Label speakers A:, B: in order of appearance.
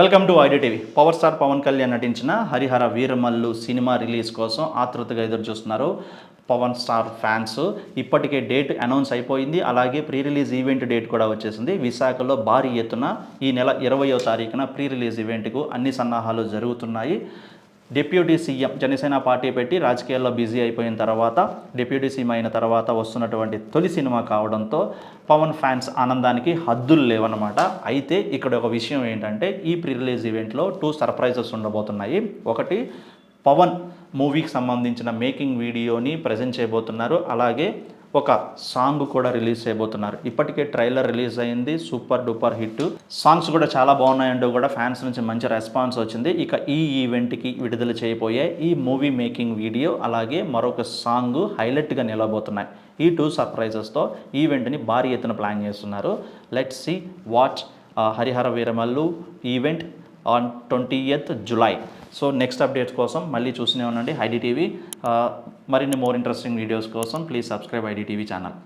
A: Welcome to ID TV. Power star Pawan Kalyan నటించిన Harihara Veeramallu cinema release కోసం ఆతృతగా ఎదురు చూస్తున్నారు పవన్ స్టార్ ఫ్యాన్స్. ఇప్పటికే డేట్ అనౌన్స్ అయిపోయింది. అలాగే ప్రీ రిలీజ్ ఈవెంట్ డేట్ కూడా వచ్చేసింది. విశాఖలో భారీ ఎత్తున ఈ నెల ఇరవయో తారీఖున ప్రీ రిలీజ్ ఈవెంట్కు అన్ని సన్నాహాలు జరుగుతున్నాయి. డిప్యూటీ సీఎం జనసేన పార్టీ పెట్టి రాజకీయాల్లో బిజీ అయిపోయిన తర్వాత డిప్యూటీ సీఎం అయిన తర్వాత వస్తున్నటువంటి తొలి సినిమా కావడంతో పవన్ ఫ్యాన్స్ ఆనందానికి హద్దులు లేవన్నమాట. అయితే ఇక్కడ ఒక విషయం ఏంటంటే ఈ ప్రీ రిలీజ్ ఈవెంట్లో టూ సర్ప్రైజెస్ ఉండబోతున్నాయి. ఒకటి పవన్ మూవీకి సంబంధించిన మేకింగ్ వీడియోని ప్రజెంట్ చేయబోతున్నారు. అలాగే ఒక సాంగ్ కూడా రిలీజ్ చేయబోతున్నారు. ఇప్పటికే ట్రైలర్ రిలీజ్ అయింది. Super duper hit. సాంగ్స్ కూడా చాలా బాగున్నాయంటూ కూడా ఫ్యాన్స్ నుంచి మంచి రెస్పాన్స్ వచ్చింది. ఇక ఈ ఈవెంట్కి విడుదల చేయబోయే ఈ మూవీ మేకింగ్ వీడియో అలాగే మరొక సాంగ్ హైలైట్గా నిలబోతున్నాయి. ఈ టూ సర్ప్రైజెస్తో ఈవెంట్ని భారీ ఎత్తున ప్లాన్ చేస్తున్నారు. Let's watch Harihara Veeramallu event on twenty eighth July so next updates కోసం మళ్ళీ చూస్తూనే ఉండండి. ఐడి టీవీ మరిన్ని మోర్ ఇంట్రెస్టింగ్ వీడియోస్ కోసం please subscribe ID TV channel